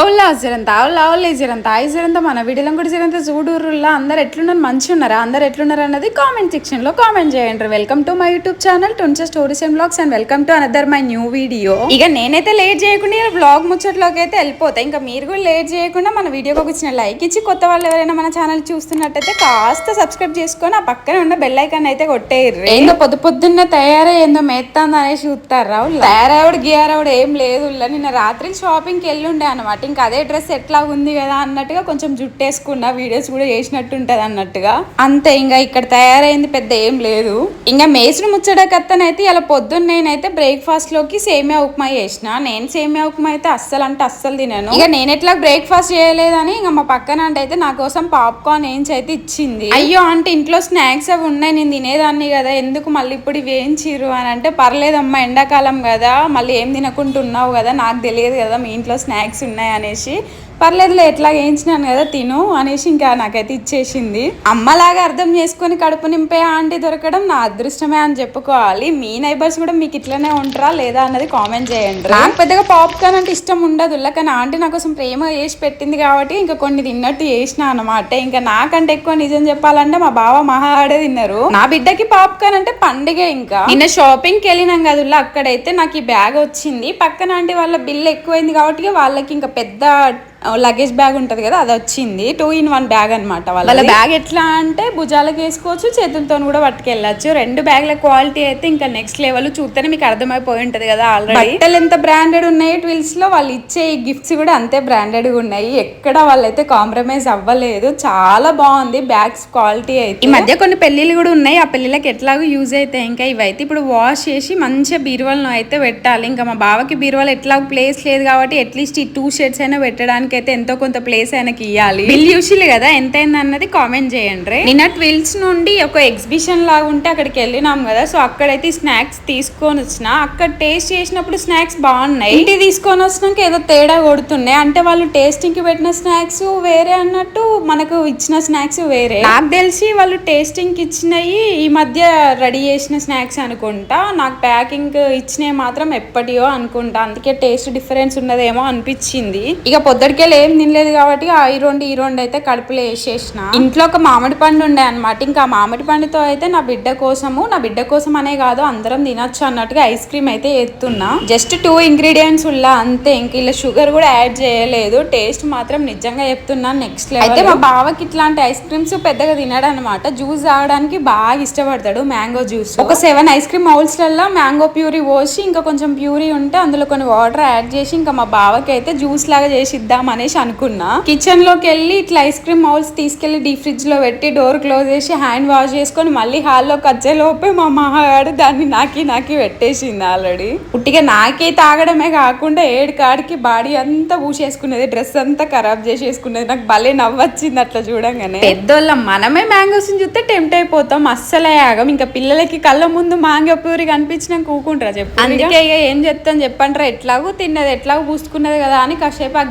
అవులా జరంత అవులా అవులే జరంత. ఐ జరంత మన వీడియోలో కూడా జరంత చూడుర్రులా అందరు ఎట్లున్నారు? మంచి ఉన్నారా అందరు ఎట్లున్నారు అన్నది కామెంట్ సెక్షన్లో కామెంట్ చేయండి. Welcome to my YouTube channel twenty stories and blogs and welcome to another my new video. ఇక నేనైతే లేట్ చేయకుండా బ్లాగ్ ముచ్చట్లోకి అయితే వెళ్ళిపోతా. ఇంకా మీరు కూడా లేట్ చేయకుండా మన వీడియోకి ఒక లైక్ ఇచ్చి కొత్త వాళ్ళు ఎవరైనా మన ఛానల్ చూస్తున్నట్టయితే కాస్త సబ్స్క్రైబ్ చేసుకొని ఆ పక్కన ఉన్న బెల్ ఐకాన్ అయితే కొట్టేయర్రి ఏందో పొద్దు పొద్దున్న తయారై ఏందో మేత్తాంది అనేసి చూస్తారా తయారవుడు గియారవుడు ఏం లేదు. నిన్న రాత్రి షాపింగ్కి వెళ్ళి ఉండే అనమాట ఇంకా అదే డ్రెస్ ఎట్లా ఉంది కదా అన్నట్టుగా కొంచెం జుట్టేసుకున్నా వీడియోస్ కూడా చేసినట్టు ఉంటది అన్నట్టుగా. అంతే ఇంకా ఇక్కడ తయారైంది పెద్ద ఏం లేదు. ఇంకా మేసుడు ముచ్చట కత్తనైతే ఇలా పొద్దున్న నేనైతే బ్రేక్ఫాస్ట్లోకి సేమియా ఉప్మా చేసిన. నేను సేమియా ఉప్మా అయితే అస్సలు అంటే అస్సలు తినను. ఇక నేను ఎట్లా బ్రేక్ఫాస్ట్ చేయలేదని ఇంకా మా పక్కన అంటే అయితే నా కోసం పాప్కార్న్ ఏంచి అయితే ఇచ్చింది. అయ్యో అంటే ఇంట్లో స్నాక్స్ అవి ఉన్నాయి నేను తినేదాన్ని కదా. ఎందుకు మళ్ళీ ఇప్పుడు ఇవి వేయించిర్రు అని అంటే పర్లేదమ్మా ఎండాకాలం కదా. మళ్ళీ ఏం తినకుంటున్నావు కదా? నాకు తెలియదు కదా మీ ఇంట్లో స్నాక్స్ ఉన్నాయి అనేసి పర్లేదులే ఎట్లా వేయించినాను కదా తిను అనేసి ఇంకా నాకైతే ఇచ్చేసింది. అమ్మలాగా అర్థం చేసుకొని కడుపు నింపే ఆంటీ దొరకడం నా అదృష్టమే అని చెప్పుకోవాలి. మీ నైబర్స్ కూడా మీకు ఇట్లనే ఉంటారా లేదా అన్నది కామెంట్ చేయండి. నాకు పెద్దగా పాప్కార్న్ అంటే ఇష్టం ఉండదు. కానీ ఆంటీ నా కోసం ప్రేమ చేసి పెట్టింది కాబట్టి ఇంకా కొన్ని తిన్నట్టు చేసిన అనమాట ఇంకా నాకంటే ఎక్కువ నిజం చెప్పాలంటే మా బావ మహా ఆడే తిన్నారు. నా బిడ్డకి పాప్కార్న్ అంటే పండుగ ఇంకా. నిన్న షాపింగ్కి వెళ్ళినాం కదుల్లా అక్కడైతే నాకు ఈ బ్యాగ్ వచ్చింది. పక్కన ఆంటీ వాళ్ళ బిల్ ఎక్కువైంది కాబట్టి వాళ్ళకి ఇంకా పెద్ద that లగేజ్ బ్యాగ్ ఉంటది కదా అది వచ్చింది. టూ ఇన్ వన్ బ్యాగ్ అనమాట వాళ్ళ బ్యాగ్ ఎట్లా అంటే భుజాలకు వేసుకోవచ్చు చేతులతో కూడా పట్టుకెళ్ళచ్చు. రెండు బ్యాగ్ల క్వాలిటీ అయితే ఇంకా నెక్స్ట్ లెవెల్ చూస్తేనే మీకు అర్థమైపోయి ఉంటది కదా ఆల్రెడీ బట్టలు ఎంత బ్రాండెడ్ ఉన్నాయి ట్విల్స్లో వాళ్ళు ఇచ్చే గిఫ్ట్స్ కూడా అంతే బ్రాండెడ్గా ఉన్నాయి. ఎక్కడ వాళ్ళైతే కాంప్రమైజ్ అవ్వలేదు చాలా బాగుంది బ్యాగ్స్ క్వాలిటీ అయితే. ఈ మధ్య కొన్ని పెళ్ళిళ్ళు కూడా ఉన్నాయి. ఆ పెళ్ళిళ్ళకి ఎట్లాగో యూజ్ అయితే ఇంకా ఇవైతే ఇప్పుడు వాష్ చేసి మంచిగా బీరువాలను అయితే పెట్టాలి. ఇంకా మా బావకి బీరువాలు ఎట్లా ప్లేస్ లేదు కాబట్టి అట్లీస్ట్ ఈ టూ షర్ట్స్ అయినా పెట్టడానికి అయితే ఎంతో కొంత ప్లేస్ ఆయనకి ఇవ్వాలి బిల్ చూసిలే కదా ఎంత అన్నది కామెంట్ చేయండి నిన్న ట్విల్స్ నుండి ఒక ఎగ్జిబిషన్ లాగా ఉంటే అక్కడికి వెళ్ళినాం కదా సో అక్కడైతే స్నాక్స్ తీసుకొని వచ్చిన అక్కడ టేస్ట్ చేసినప్పుడు స్నాక్స్ బాగున్నాయి. ఇంటి తీసుకొని వచ్చినాక ఏదో తేడా కొడుతున్నాయి అంటే వాళ్ళు టేస్టింగ్కి పెట్టిన స్నాక్స్ వేరే అన్నట్టు మనకు ఇచ్చిన స్నాక్స్ వేరే. నాకు తెలిసి వాళ్ళు టేస్టింగ్కి ఇచ్చినవి ఈ మధ్య రెడీ చేసిన స్నాక్స్ అనుకుంటా. నాకు ప్యాకింగ్ ఇచ్చినవి మాత్రం ఎప్పటియో అనుకుంటా. అందుకే టేస్ట్ డిఫరెన్స్ ఉన్నదేమో అనిపించింది. ఇక పొద్దుటికే ఏం తినలేదు కాబట్టి ఆ ఈ రెండు ఈ రెండు అయితే కడుపులో వేసేసిన. ఇంట్లో ఒక మామిడి పండు ఉండే అనమాట ఇంకా మామిడి పండుతో అయితే నా బిడ్డ కోసము నా బిడ్డ కోసం అనే కాదు అందరం తినొచ్చు అన్నట్టుగా ఐస్ క్రీమ్ అయితే ఎత్తున్నా. జస్ట్ టూ ఇంగ్రీడియంట్స్ ఉల్లా అంతే. ఇంక ఇలా షుగర్ కూడా యాడ్ చేయలేదు. టేస్ట్ మాత్రం నిజంగా చెప్తున్నాను నెక్స్ట్ లెవెల్. అయితే మా బావకి ఇట్లాంటి ఐస్ క్రీమ్స్ పెద్దగా తినడు అనమాట జ్యూస్ తాగడానికి బాగా ఇష్టపడతాడు మ్యాంగో జ్యూస్. ఒక సెవెన్ ఐస్ క్రీమ్ మౌల్స్లలో మ్యాంగో ప్యూరీ పోసి ఇంకా కొంచెం ప్యూరీ ఉంటే అందులో కొన్ని వాటర్ యాడ్ చేసి ఇంకా మా బావకి అయితే జ్యూస్ లాగా చేసి ఇద్దాం అనేసి అనుకున్నా. కిచెన్లోకి వెళ్ళి ఇట్లా ఐస్ క్రీమ్ మౌల్స్ తీసుకెళ్ళి డీ ఫ్రిడ్జ్లో పెట్టి డోర్ క్లోజ్ చేసి హ్యాండ్ వాష్ చేసుకొని మళ్ళీ హాల్లోకి వచ్చే లోపే మా మహాగాడు దాన్ని నాకి నాకి పెట్టేసింది ఆల్రెడీ పుట్టిగా నాకే తాగడమే కాకుండా ఏడు కాడికి బాడీ అంతా పూసేసుకునేది డ్రెస్ అంతా ఖరాబ్ చేసేసుకునేది నాకు భలే నవ్వొచ్చింది అట్లా చూడంగానే. పెద్దోళ్ళం మనమే మ్యాంగోస్ చూస్తే టెంప్ట్ అయిపోతాం అస్సలే ఆగం. ఇంకా పిల్లలకి కళ్ళ ముందు మ్యాంగో ప్యూరి కనిపించినా కూకుంటారా చెప్పు. అందుకే ఇక ఏం చెప్తాను చెప్పంటారా ఎట్లాగో తిన్నది ఎట్లాగో పూసుకున్నది కదా అని కాసేపు ఆ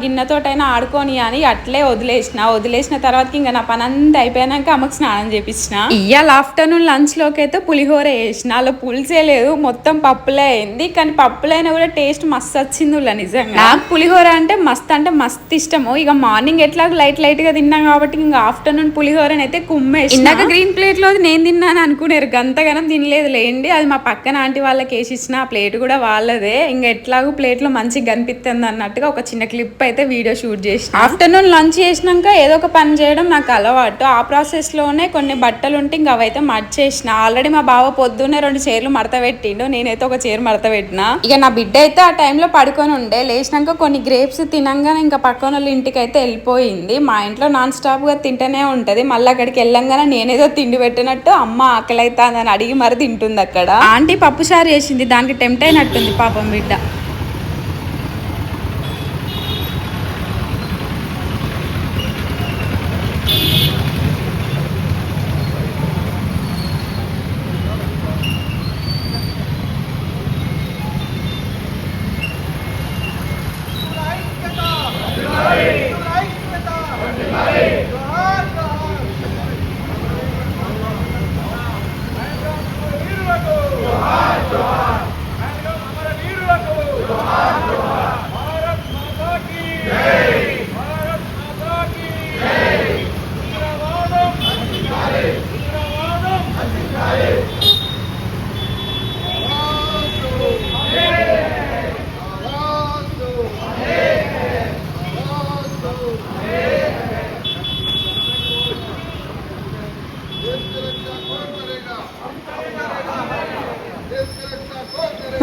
గిన్నెతోటైనా ఆడుకొని అని అట్లే వదిలేసిన. వదిలేసిన తర్వాత ఇంకా నా పని అంతా అయిపోయాక అమ్మకి స్నానం చేపించిన ఇవాళ ఆఫ్టర్నూన్ లంచ్లోకి అయితే పులిహోర వేసిన అలా పులిసే లేదు. మొత్తం పప్పులే అయింది. కానీ పప్పులైనా కూడా టేస్ట్ మస్తు వచ్చింది నిజంగా. నాకు పులిహోర అంటే మస్తు అంటే మస్తు ఇష్టము. ఇక మార్నింగ్ ఎట్లాగో లైట్ లైట్గా తిన్నాం కాబట్టి ఇంకా ఆఫ్టర్నూన్ పులిహోరని అయితే కుమ్మేసి ఇందాక గ్రీన్ ప్లేట్లో నేను తిన్నాను అనుకునేరు గంతగనం తినలేదు. లేండి అది మా పక్కన ఆంటీ వాళ్ళకి వేసి ఇచ్చిన. ఆ ప్లేట్ కూడా వాళ్ళదే. ఇంకా ఎట్లాగో ప్లేట్లో మంచిగా కనిపిస్తుంది అన్నట్టుగా ఒక చిన్న క్లిప్ అయితే వీడియో షూట్ చేసిన. ఆఫ్టర్నూన్ లంచ్ చేసినాక ఏదో ఒక పని చేయడం నాకు అలవాటు. ఆ ప్రాసెస్లోనే కొన్ని బట్టలు ఉంటే ఇంకా అవైతే మర్చేసిన. ఆల్రెడీ మా బావ పొద్దున్నే రెండు చీరలు మడత పెట్టిండు. నేనైతే ఒక చీర మడత పెట్టిన. ఇక నా బిడ్డ అయితే ఆ టైంలో పడుకొని ఉండే. లేచినాక కొన్ని గ్రేప్స్ తినంగానే ఇంకా పక్కన వాళ్ళ ఇంటికి అయితే వెళ్ళిపోయింది. మా ఇంట్లో నాన్ స్టాప్గా తింటూనే ఉంటది. మళ్ళీ అక్కడికి వెళ్ళంగానే నేనేదో తిండి పెట్టినట్టు అమ్మ ఆకలి అవుతుందని అడిగి మరి తింటుంది అక్కడ. ఆంటీ పప్పు చారు చేసింది. దానికి టెంప్ట్ అయినట్టుంది పాపం బిడ్డ.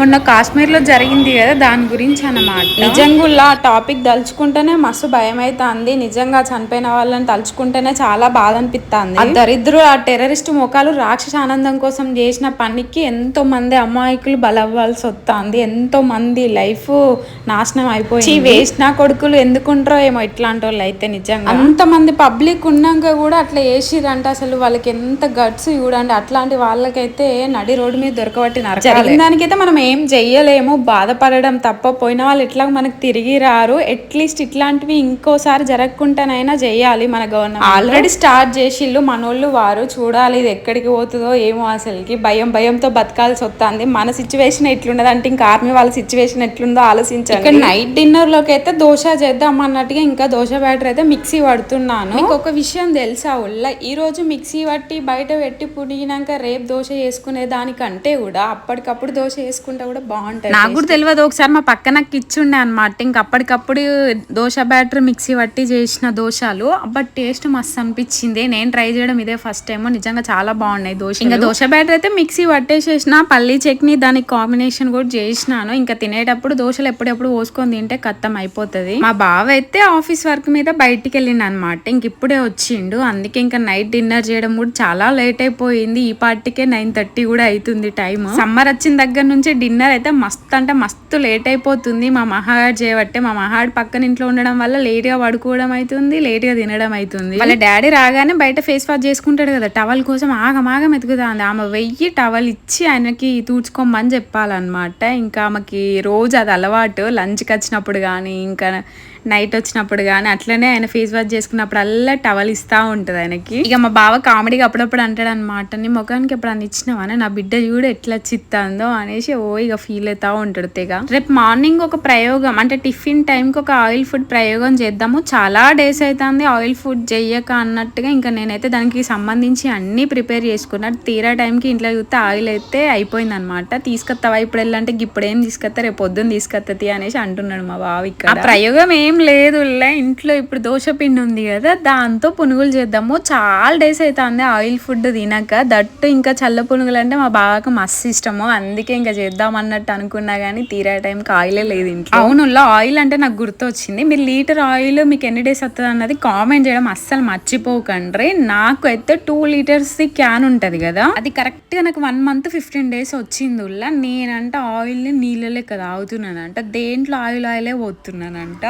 మొన్న కాశ్మీర్లో జరిగింది కదా దాని గురించి అన్నమాట. నిజంగా ఆ టాపిక్ తలుచుకుంటేనే మస్తు భయం అవుతుంది నిజంగా చనిపోయిన వాళ్ళని తలుచుకుంటేనే చాలా బాధ అనిపిస్తుంది ఆ దరిద్రులు ఆ టెర్రరిస్ట్ ముఖాలు రాక్షస ఆనందం కోసం చేసిన పనికి ఎంతో మంది అమాయకులు బలవ్వాల్సి వస్తుంది ఎంతో మంది లైఫ్ నాశనం అయిపోయింది. వేస్ట్. నా కొడుకులు ఎందుకుంటారో ఏమో ఇట్లాంటి వాళ్ళు అయితే నిజంగా అంతమంది పబ్లిక్ ఉన్నాక కూడా అట్లా వేసిరంటే అసలు. వాళ్ళకి ఎంత గట్స్ చూడండి అట్లాంటి వాళ్ళకైతే నడి రోడ్డు మీద దొరకబట్టినారు దానికైతే మనం ఏం చెయ్యలేము బాధపడడం తప్ప పోయిన వాళ్ళు ఎట్లా మనకు తిరిగి రారు? అట్లీస్ట్ ఇట్లాంటివి ఇంకోసారి జరగకుండానైనా చేయాలి మన గవర్నమెంట్. ఆల్రెడీ స్టార్ట్ చేసిళ్ళు మనోళ్ళు వారు. చూడాలి ఇది ఎక్కడికి పోతుందో ఏమో అసలుకి. భయం భయంతో బతకాల్సి వస్తుంది. మన సిచ్యువేషన్ ఎట్లున్నది అంటే ఇంకా ఆర్మీ వాళ్ళ సిచ్యువేషన్ ఎట్లుందో ఆలోచించండి. ఇక్కడ నైట్ డిన్నర్లోకి అయితే దోశ చేద్దాం అన్నట్టుగా ఇంకా దోశ బ్యాటర్ అయితే మిక్సీ పడుతున్నాను. మీకు ఒక విషయం తెలుసా ఉల్ల? ఈ రోజు మిక్సీ పట్టి బయట పెట్టి పుడిగినాక రేపు దోశ వేసుకునే దానికంటే కూడా అప్పటికప్పుడు దోశ వేసుకుంటే కూడా బాగుంటుంది నాకు కూడా తెలియదు ఒకసారి మా పక్కన ఇచ్చుండే అనమాట ఇంక అప్పటికప్పుడు దోశ బ్యాటర్ మిక్సీ పట్టి చేసిన దోశలు. బట్ టేస్ట్ మస్తు అనిపించింది. నేను ట్రై చేయడం ఇదే ఫస్ట్ టైం నిజంగా చాలా బాగున్నాయి దోశ ఇంకా దోశ బ్యాటర్ అయితే మిక్సీ పట్టేసేసిన పల్లీ చట్నీ దానికి కాంబినేషన్ కూడా చేసినాను. ఇంకా తినేటప్పుడు దోశలు ఎప్పుడెప్పుడు పోసుకొని తింటే కత్తం అయిపోతుంది. మా బావ అయితే ఆఫీస్ వర్క్ మీద బయటికి వెళ్ళిండు అనమాట ఇంక ఇప్పుడే వచ్చిండు. అందుకే ఇంకా నైట్ డిన్నర్ చేయడం కూడా చాలా లేట్ అయిపోయింది. ఈ పార్టీకే నైన్ థర్టీ కూడా అవుతుంది టైం సమ్మర్ వచ్చిన దగ్గర నుంచి డిన్నర్ అయితే మస్తు అంటే మస్తు లేట్ అయిపోతుంది. మా మహాడ్ చేయబట్టే మా మహాడు పక్కన ఇంట్లో ఉండడం వల్ల లేట్గా పడుకోవడం అవుతుంది లేట్గా తినడం అవుతుంది వాళ్ళ డాడీ రాగానే బయట ఫేస్ వాష్ చేసుకుంటాడు కదా టవల్ కోసం ఆగమాగం ఎతుకుతుంది ఆమె వెయ్యి టవల్ ఇచ్చి ఆయనకి తూడ్చుకోమని చెప్పాలన్నమాట. ఇంకా ఆమెకి రోజు అది అలవాటు. లంచ్కి వచ్చినప్పుడు కానీ ఇంకా నైట్ వచ్చినప్పుడు కానీ అట్లనే ఆయన ఫేస్ వాష్ చేసుకున్నప్పుడు అల్లా టవల్ ఇస్తా ఉంటుంది ఆయనకి. ఇక మా బావ కామెడీగా అప్పుడప్పుడు అంటాడు అనమాట నీ ముఖానికి ఎప్పుడు అని ఇచ్చినావా? నా బిడ్డ చూడు ఎట్లా చిత్తాందో అనేసి ఓ ఇక ఫీల్ అవుతా ఉంటాడు తెగ. రేపు మార్నింగ్ ఒక ప్రయోగం అంటే టిఫిన్ టైంకి ఒక ఆయిల్ ఫుడ్ ప్రయోగం చేద్దాము. చాలా డేస్ అవుతుంది ఆయిల్ ఫుడ్ చెయ్యక అన్నట్టుగా ఇంకా నేనైతే దానికి సంబంధించి అన్ని ప్రిపేర్ చేసుకున్నా. తీరా టైంకి ఇంట్లో చూస్తే ఆయిల్ అయితే అయిపోయింది అనమాట తీసుకొస్తావా ఇప్పుడు వెళ్ళంటే ఇప్పుడు ఏం తీసుకొస్తా రేపు పొద్దున్న తీసుకొస్తుంది అనేసి అంటున్నాడు మా బావ ఇక్కడ. ప్రయోగం ఏం లేదు ఇంట్లో ఇప్పుడు దోశ పిండి ఉంది కదా దాంతో పునుగులు చేద్దాము. చాలా డేస్ అవుతుంది ఆయిల్ ఫుడ్ తినక. దట్టు ఇంకా చల్ల పునుగులు అంటే మా బావకు మస్తు ఇష్టము. అందుకే ఇంకా చేద్దాం అన్నట్టు అనుకున్నా కానీ తీరా టైంకి ఆయిలే లేదు ఇంట్లో. అవును ఆయిల్ అంటే నాకు గుర్తు వచ్చింది మీరు లీటర్ ఆయిల్ మీకు ఎన్ని డేస్ వస్తుంది అన్నది కామెంట్ చేయడం అస్సలు మర్చిపోకండి నాకు అయితే టూ లీటర్స్ క్యాన్ ఉంటుంది కదా. అది కరెక్ట్గా నాకు వన్ మంత్ ఫిఫ్టీన్ డేస్ వచ్చింది ఉల్లా నేనంటే ఆయిల్ని నీళ్ళలే కదా దేంట్లో ఆయిల్ ఆయిలే పోతున్నానంట.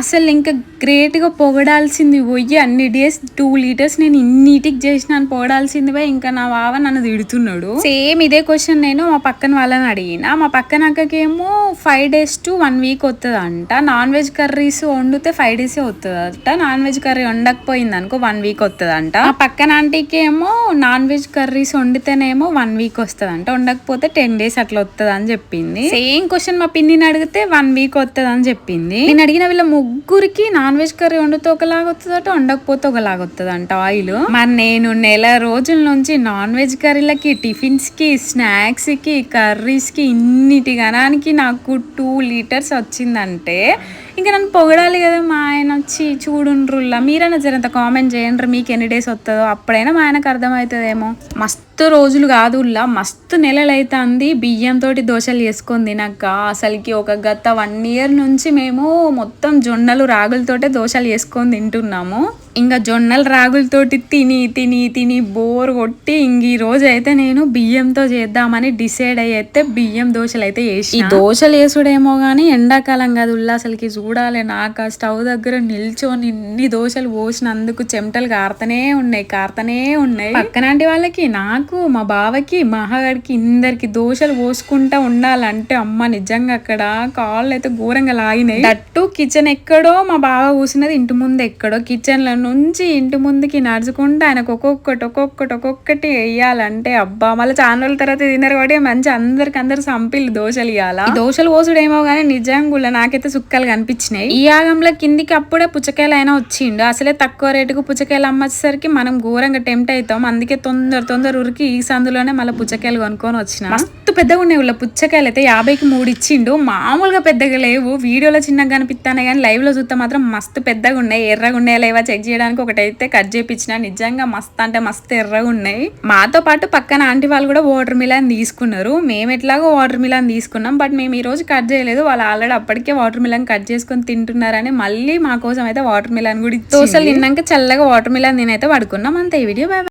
అసలు ఇంకా గ్రేట్గా పొగడాల్సింది పోయి అన్ని డేస్ టూ లీటర్స్ నేను ఇన్నిటికి చేసినాను పొగడాల్సింది పోయి ఇంకా నా బావ నన్ను తిడుతున్నాడు. సేమ్ ఇదే క్వశ్చన్ నేను మా పక్కన వాళ్ళని అడిగిన. మా పక్కన అక్కకేమో five days to one week వస్తుంది అంట నాన్ వెజ్ కర్రీస్ వండితే ఫైవ్ డేస్ వస్తుందట నాన్ వెజ్ కర్రీ వండకపోయింది అనుకో వన్ వీక్ వస్తుంది అంట ఆ పక్కన ఆంటీకి ఏమో నాన్ వెజ్ కర్రీస్ వండితేనేమో వన్ వీక్ వస్తుంది అంట వండకపోతే టెన్ డేస్ అట్లా వస్తుంది అని చెప్పింది. సేమ్ క్వశ్చన్ మా పిన్నిని అడిగితే వన్ వీక్ వస్తుంది అని చెప్పింది. నేను అడిగిన వీళ్ళ ముగ్గురికి నాన్ వెజ్ కర్రీ వండితే ఒకలాగా వస్తుందట వండకపోతే ఒకలాగా వస్తుంది అంట ఆయిల్. మరి నేను నెల రోజుల నుంచి నాన్ వెజ్ కర్రీలకి టిఫిన్స్కి స్నాక్స్కి కర్రీస్కి ఇన్నిటి గణానికి నాకు టూ లీటర్స్ వచ్చిందంటే ఇంకా నన్ను పొగడాలి కదా మా ఆయన వచ్చి చూడుండ్రుల్లా. మీరైనా జరంత కామెంట్ చేయండి మీకు ఎన్ని డేస్ వస్తుందో అప్పుడైనా మా ఆయనకు అర్థమవుతుందేమో. మస్తు రోజులు కాదుల్లా మస్తు నెలలు అవుతుంది బియ్యంతో దోశలు చేసుకొని తినక అసలుకి ఒక గత వన్ ఇయర్ నుంచి మేము మొత్తం జొన్నలు రాగులతోటే దోశలు చేసుకొని తింటున్నాము. ఇంకా జొన్నలు రాగులతోటి తిని తిని తిని బోర్ కొట్టి ఇంక ఈ రోజు అయితే నేను బియ్యంతో చేద్దామని డిసైడ్ అయ్యితే బియ్యం దోశలు అయితే వేసి ఈ దోశలు వేసుడేమో కానీ ఎండాకాలం కాదు ఉల్లా అసలుకి చూడాలి నాకు ఆ స్టవ్ దగ్గర నిల్చొని ఇన్ని దోశలు పోసినందుకు చెమటలు కారుతనే ఉన్నాయి కారుతనే ఉన్నాయి. పక్కనంటి వాళ్ళకి నాకు మా బావకి మహాగడికి ఇందరికి దోశలు పోసుకుంటా ఉండాలంటే అమ్మ నిజంగా అక్కడ కాళ్ళు అయితే ఘోరంగా లాగినాయి. దట్టు కిచెన్ ఎక్కడో మా బావ కూసినది ఇంటి ముందు ఎక్కడో. కిచెన్లో నుంచి ఇంటి ముందుకి నడుచుకుంటూ ఆయనకు ఒక్కొక్కటి ఒక్కొక్కటి ఒక్కొక్కటి వేయాలంటే అబ్బా మళ్ళీ చాలా రోజుల తర్వాత తిన్నారు కాబట్టి మంచి అందరికి అందరు సంపిల్లు దోశలు ఇవ్వాలా దోశలు పోసుడేమో కానీ నిజంగా నాకైతే సుక్కలు కనిపించినాయి. ఈ యాగంలో కిందికి అప్పుడే పుచ్చకాయలు అయినా వచ్చిండు. అసలే తక్కువ రేటుకు పుచ్చకాయలు అమ్మేసరికి మనం ఘోరంగా టెంప్ట్ అవుతాం అందుకే తొందర తొందర ఉరికి ఈ సందులోనే మళ్ళీ పుచ్చకాయలు కొనుక్కొని వచ్చిన. మస్తు పెద్దగా ఉన్నాయి ఉల్ల పుచ్చకాయలు అయితే యాభైకి మూడు ఇచ్చిండు. మామూలుగా పెద్దగా లేవు. వీడియోలో చిన్నగా కనిపిస్తానే కానీ లైవ్లో చూస్తే మాత్రం మస్తు పెద్దగా ఉన్నాయి. ఎర్రగా ఉన్నాయి. లేవా? చెక్ చేయడానికి ఒకటైతే కట్ చేపించిన. నిజంగా మస్త్ అంటే మస్తు ఎర్రగా ఉన్నాయి. మాతో పాటు పక్కన ఆంటీ వాళ్ళు కూడా వాటర్ మిలాన్ తీసుకున్నారు. మేము ఎట్లాగో వాటర్ మిలాన్ తీసుకున్నాం. బట్ మేము ఈ రోజు కట్ చేయలేదు. వాళ్ళు ఆల్రెడీ అప్పటికే వాటర్ మిలాన్ కట్ చేసుకొని తింటున్నారని మళ్ళీ మా కోసం అయితే వాటర్ మిలాన్ కూడా దోశలు తిన్నాక చల్లగా వాటర్ మిలాన్ నేనైతే పడుకున్నాం. అంతే ఈ వీడియో బాయ్